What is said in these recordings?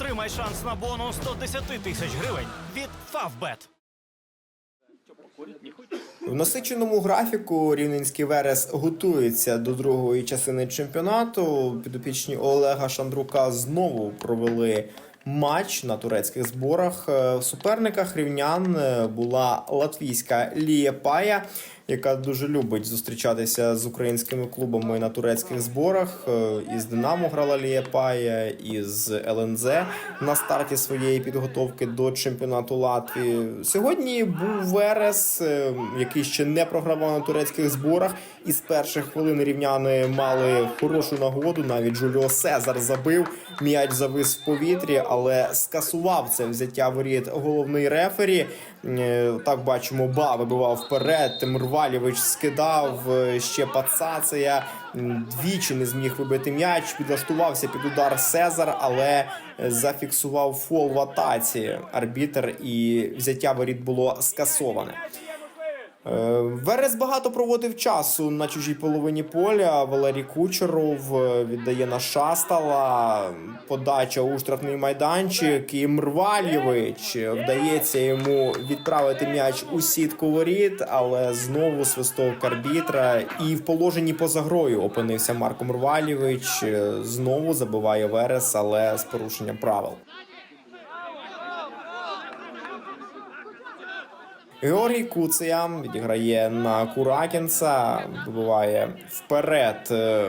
Отримай шанс на бонус 110 тисяч гривень від Favbet. В насиченому графіку рівненський Верес готується до другої частини чемпіонату. Підопічні Олега Шандрука знову провели матч на турецьких зборах. Е, В суперниках рівнян е, була латвійська Лія Пая, яка дуже любить зустрічатися з українськими клубами на турецьких зборах. Е, Із Динамо грала Лія Пая, із ЛНЗ на старті своєї підготовки до чемпіонату Латвії. Сьогодні був Верес, е, який ще не програвав на турецьких зборах. І з перших хвилин рівняни мали хорошу нагоду. Навіть Жульо Сезар забив. М'яч завис в повітрі, але скасував це взяття воріт головний рефері. Е, Так бачимо, ба вибивав вперед. Тимурвалєвич скидав е, ще Пацація. Двічі не зміг вибити м'яч. Підлаштувався під удар Сезар, але е, зафіксував фол в атаці арбітер, і взяття воріт було скасоване. Е, Верес багато проводив часу на чужій половині поля. Валерій Кучеров е, віддає на Шастала. Подача у штрафний майданчик. І Мрвальєвич вдається йому відправити м'яч у сітку воріт, але знову свисток арбітра. І в положенні поза грою опинився Марко Мрвальєвич. Е, Знову забиває Верес, але з порушенням правил. Георгій Куція відіграє на Куракінса, вибиває вперед е,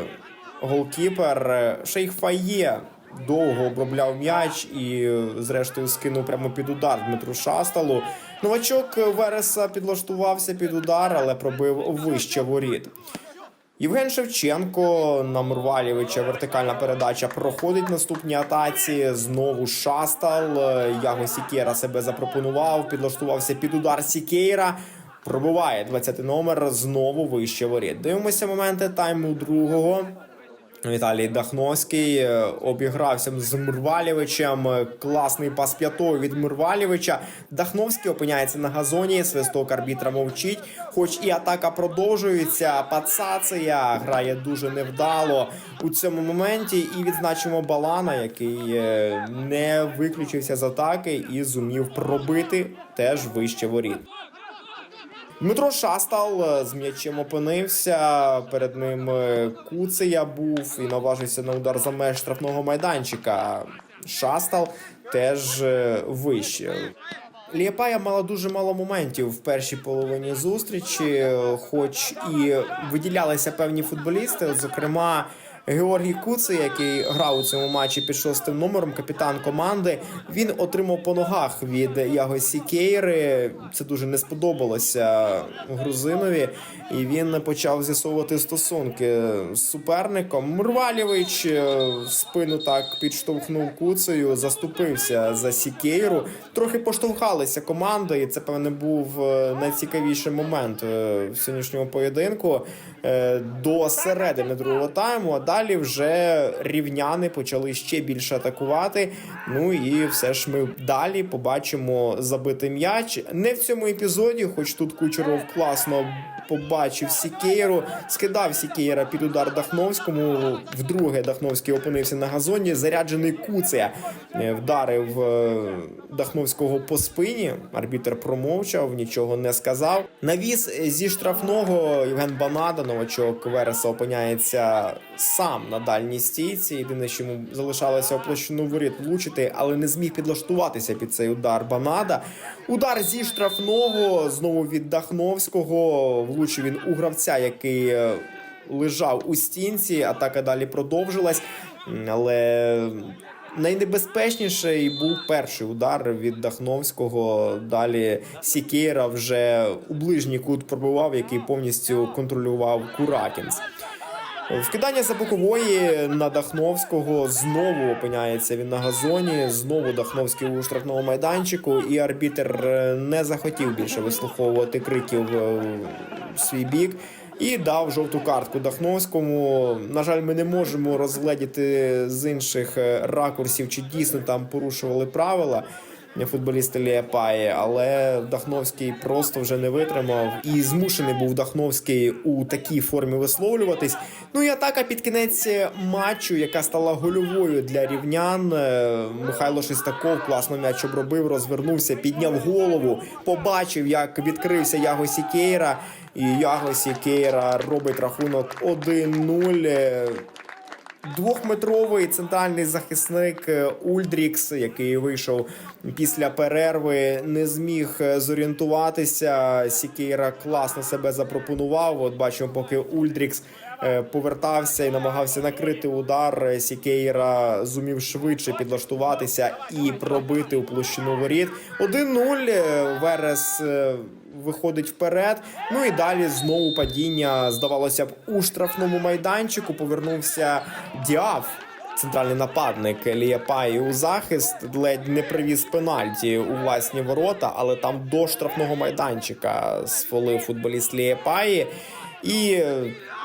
голкіпер Шейх Фає. Довго обробляв м'яч і, е, зрештою, скинув прямо під удар Дмитру Шасталу. Новачок Вереса підлаштувався під удар, але пробив вище воріт. Євген Шевченко на Мурвалєвича вертикальна передача проходить наступні атаці. Знову Шастал. Е, Яго Сікера себе запропонував, підлаштувався під удар Сікейра. Пробиває 20 номер знову вище воріт. Дивимося моменти тайму другого. Віталій Дахновський е, обігрався з Мурвалєвичем. Класний пас п'ятою від Мурвалєвича. Дахновський опиняється на газоні. Свисток арбітра мовчить. Хоч і атака продовжується. Пацація грає дуже невдало у цьому моменті. І відзначимо Балана, який е, не виключився з атаки і зумів пробити теж вище воріт. Дмитро Шастал е, з м'ячем опинився. Перед ним е, Куцея був і наважився на удар за меж штрафного майданчика. Шастал теж е, вище. Лієпая мала дуже мало моментів в першій половині зустрічі, хоч і виділялися певні футболісти, зокрема. Георгій Куци, який грав у цьому матчі під шостим номером, капітан команди, він отримав по ногах від Яго Сікейри. Це дуже не сподобалося грузинові, і він почав з'ясовувати стосунки з суперником. Мурвалєвич е, спину так підштовхнув Куцею, заступився за Сікейру. Трохи поштовхалися команди, і це певне був е, найцікавіший момент е, в сьогоднішньому поєдинку до середини другого тайму. А далі вже рівняни почали ще більше атакувати. Ну і все ж ми далі побачимо забитий м'яч. Не в цьому епізоді, хоч тут Кучеров класно побачив Сікейру, скидав Сікейра під удар Дахновському. Вдруге Дахновський опинився на газоні. Заряджений Куця е, вдарив е, Дахновського по спині. Арбітер промовчав, нічого не сказав. Навіс зі штрафного Євген Банада, новачок Вереса, опиняється сам на дальній стійці. Єдине, що йому залишалося у площину воріт влучити, але не зміг підлаштуватися під цей удар Банада. Удар зі штрафного знову від Дахновського. Влучив він у гравця, який е, лежав у стінці. Атака далі продовжилась, але. Найнебезпечніший був перший удар від Дахновського. Далі Сікейра вже у ближній кут пробивав, який повністю контролював Куракінс. Вкидання за бокової на Дахновського знову опиняється він на газоні. Знову Дахновський у штрафному майданчику, і арбітер е, не захотів більше вислуховувати криків е, в свій бік. І дав жовту картку Дахновському. На жаль, ми не можемо розгледіти з інших е, ракурсів, чи дійсно там порушували правила. Футболісти Лієпаї, але Дахновський просто вже не витримав і змушений був Дахновський у такій формі висловлюватись. Ну і атака під кінець матчу, яка стала гольовою для рівнян. Е, Михайло Шестаков класно м'яч обробив, розвернувся, підняв голову, побачив, як відкрився Яго Сікейра. І Яго Сікейра робить рахунок 1-0. Двохметровий центральний захисник е, Ульдрікс, який вийшов після перерви, не зміг е, зорієнтуватися. Сікейра класно себе запропонував. От бачимо, поки Ульдрікс повертався і намагався накрити удар. е, Сікейра зумів швидше підлаштуватися і пробити у площину воріт. 1-0. е, Верес е, виходить вперед. Ну і далі знову падіння, здавалося б, у штрафному майданчику повернувся Діаф. Центральний нападник Лієпаї у захист ледь не привіз пенальті у власні ворота, але там до штрафного майданчика сфолив футболіст Лієпаї. І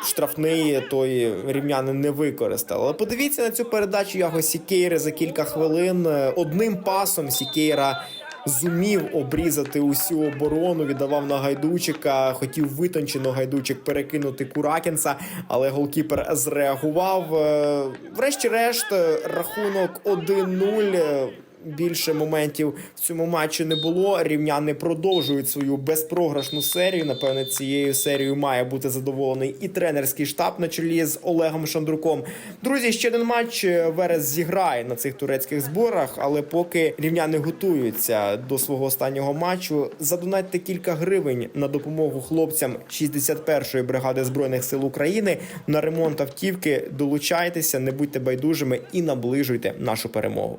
штрафний той рівняни не використав. Але подивіться на цю передачу Яго Сікейри за кілька хвилин. Одним пасом Сікейра зумів обрізати усю оборону, віддавав на гайдучика, хотів витончено гайдучик перекинути Куракінса, але голкіпер зреагував. Е, Врешті-решт, рахунок 1-0. Е, Більше моментів в цьому матчі не було. Рівняни продовжують свою безпрограшну серію. Напевне, цією серією має бути задоволений і тренерський штаб на чолі з Олегом Шандруком. Друзі, ще один матч Верес зіграє на цих турецьких зборах, але поки рівняни готуються до свого останнього матчу, задонатьте кілька гривень на допомогу хлопцям 61-ї бригади збройних сил України на ремонт автівки. Долучайтеся, не будьте байдужими і наближуйте нашу перемогу.